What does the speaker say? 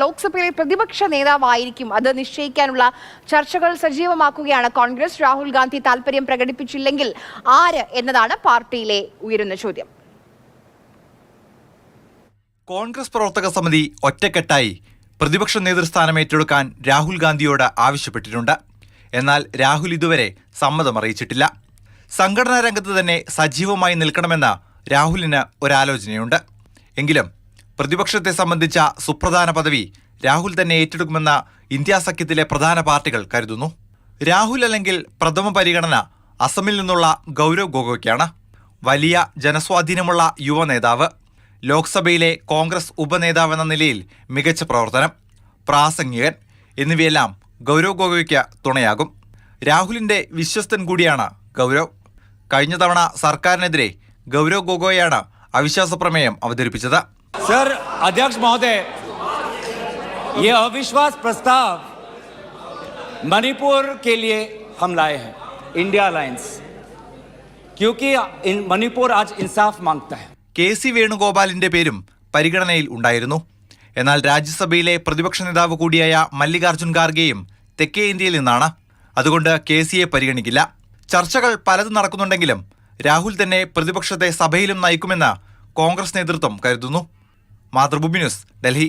ലോക്സഭയിലെ പ്രതിപക്ഷ നേതാവായിരിക്കും. അത് നിശ്ചയിക്കാനുള്ള ചർച്ചകൾ സജീവമാക്കുകയാണ് കോൺഗ്രസ്. രാഹുൽ ഗാന്ധി താല്പര്യം പ്രകടിപ്പിച്ചില്ലെങ്കിൽ ആര് എന്നതാണ് പാർട്ടിയിലെ ഉയരുന്ന ചോദ്യം. കോൺഗ്രസ് പ്രവർത്തക സമിതി ഒറ്റക്കെട്ടായി പ്രതിപക്ഷ നേതൃസ്ഥാനം ഏറ്റെടുക്കാൻ രാഹുൽ ഗാന്ധിയോട് ആവശ്യപ്പെട്ടിട്ടുണ്ട്. എന്നാൽ രാഹുൽ ഇതുവരെ സമ്മതം അറിയിച്ചിട്ടില്ല. സംഘടനാ രംഗത്ത് തന്നെ സജീവമായി നിൽക്കണമെന്ന രാഹുലിന് ഒരാലോചനയുണ്ട്. എങ്കിലും പ്രതിപക്ഷത്തെ സംബന്ധിച്ച സുപ്രധാന പദവി രാഹുൽ തന്നെ ഏറ്റെടുക്കുമെന്ന ഇന്ത്യാ സഖ്യത്തിലെ പ്രധാന പാർട്ടികൾ കരുതുന്നു. രാഹുൽ അല്ലെങ്കിൽ പ്രഥമ പരിഗണന അസമിൽ നിന്നുള്ള ഗൗരവ് ഗൊഗോയ്ക്കാണ്. വലിയ ജനസ്വാധീനമുള്ള യുവ നേതാവ്. ലോക്സഭയിലെ കോൺഗ്രസ് ഉപനേതാവെന്ന നിലയിൽ മികച്ച പ്രവർത്തനം. പ്രാസംഗികൻ എന്നിവയെല്ലാം ഗൗരവ് ഗൊഗോയ്ക്ക് തുണയാകും. രാഹുലിന്റെ വിശ്വസ്തൻ കൂടിയാണ് ഗൗരവ്. കഴിഞ്ഞ തവണ സർക്കാരിനെതിരെ ഗൗരവ് ഗൊഗോയാണ് അവിശ്വാസ പ്രമേയം അവതരിപ്പിച്ചത്. सर अध्यक्ष महोदय ये अविश्वास प्रस्ताव मणिपुर के लिए हम लाए हैं इंडिया अलायंस क्योंकि इन मणिपुर आज इंसाफ मांगता है കെ സി വേണുഗോപാലിന്റെ പേരും പരിഗണനയിൽ ഉണ്ടായിരുന്നു എന്നാൽ രാജ്യസഭയിലെ പ്രതിപക്ഷ നേതാവ് കൂടിയായ മല്ലികാർജുൻ ഖാർഗെയും തെക്കേ ഇന്ത്യയിൽ നിന്നാണ് അതുകൊണ്ട് കെ സിയെ പരിഗണിക്കില്ല ചർച്ചകൾ പലതും നടക്കുന്നുണ്ടെങ്കിലും രാഹുൽ തന്നെ പ്രതിപക്ഷത്തെ സഭയിലും നയിക്കുമെന്ന് കോൺഗ്രസ് നേതൃത്വം കരുതുന്നു മാതൃഭൂമി ന്യൂസ് ഡൽഹി.